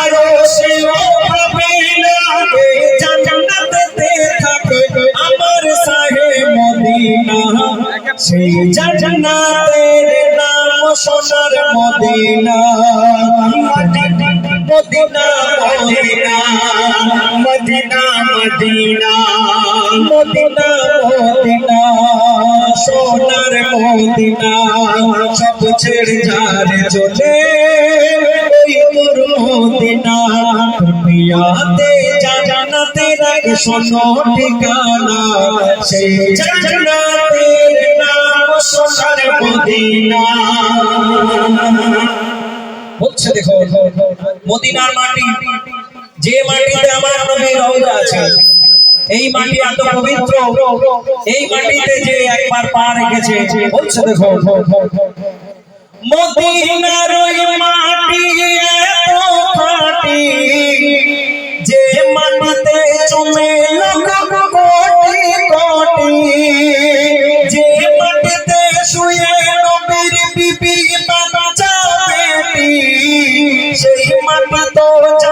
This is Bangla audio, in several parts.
আরও সেও পাবে জান্নাতেতে থাকে আমার সাহে মদিনা। সেই জান্নাতের নাম সোনার Medina. Medina Medina Medina Medina Medina Medina সোনার মদিনা। সব ছেড়ে যারে চলে। বলছে দেখো, মদিনার মাটি, যে মাটিতে আমার নবীর রওজা আছে এই মাটি এত পবিত্র, এই মাটিতে যে একবার পা রেখেছে, বলছে দেখো, মদিনার ওই মাটি সেই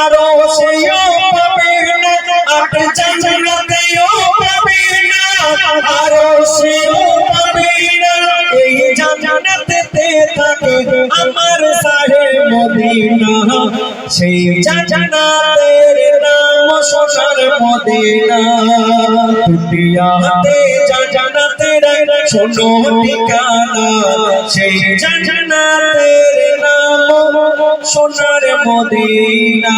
আরও সেও পাবে না, আট জান্নাতেও পাবে না, আরও সেও পাবে না। এই জান্নাতেতে থাকে আমার সাহে মদিনা, সেই জান্নাতের নাম সোনার মদিনা। দুনিয়াতে জান্নাতের, শোনো ঠিকানা, সেই জান্নাতের নাম সোনার মদিনা।